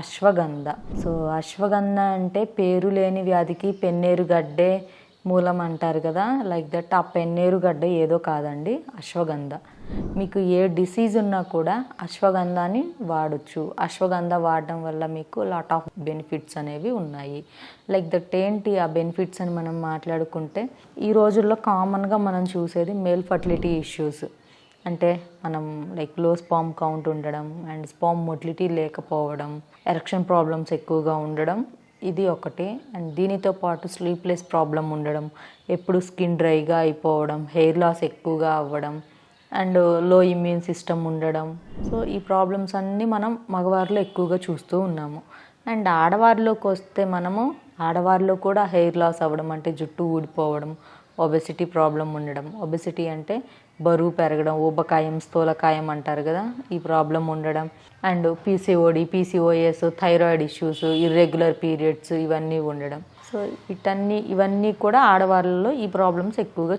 Ashwagandha. So ashwagandha అంటే పేరు లేని వ్యాధికి పెన్నేరు గడ్డే మూలం అంటారు కదా. లైక్ దట్ ఆ పెన్నేరు గడ్డ ఏదో కాదండి అశ్వగంధ. మీకు ఏ డిసీజ్ ఉన్నా కూడా అశ్వగంధాని వాడచ్చు. అశ్వగంధ వాడడం వల్ల మీకు లాట్ ఆఫ్ బెనిఫిట్స్ అనేవి ఉన్నాయి. లైక్ దట్ ఏంటి ఆ బెనిఫిట్స్ అని మనం మాట్లాడుకుంటే ఈ రోజుల్లో కామన్గా మనం చూసేది మేల్ ఫర్టిలిటీ ఇష్యూస్. అంటే మనం లైక్లో స్పామ్ కౌంట్ ఉండడం అండ్ స్పామ్ మొటిలిటీ లేకపోవడం ఎరక్షన్ ప్రాబ్లమ్స్ ఎక్కువగా ఉండడం ఇది ఒకటి. అండ్ దీనితో పాటు స్లీప్లెస్ ప్రాబ్లం ఉండడం ఎప్పుడు స్కిన్ డ్రైగా అయిపోవడం హెయిర్ లాస్ ఎక్కువగా అవ్వడం అండ్లో ఇమ్యూన్ సిస్టమ్ ఉండడం. సో ఈ ప్రాబ్లమ్స్ అన్నీ మనం మగవారిలో ఎక్కువగా చూస్తూ ఉన్నాము. అండ్ ఆడవారిలోకి వస్తే మనము ఆడవారిలో కూడా హెయిర్ లాస్ అవ్వడం అంటే జుట్టు ఊడిపోవడం ఒబెసిటీ ప్రాబ్లం ఉండడం. ఒబెసిటీ అంటే బరువు పెరగడం ఊబకాయం స్థూలకాయం అంటారు కదా ఈ ప్రాబ్లం ఉండడం. And PCOD PCOS thyroid issues irregular periods ఇవన్నీ ఉండడం. సో ఇటన్నీ ఇవన్నీ కూడా ఆడవాళ్ళలో ఈ ప్రాబ్లమ్స్ ఎక్కువగా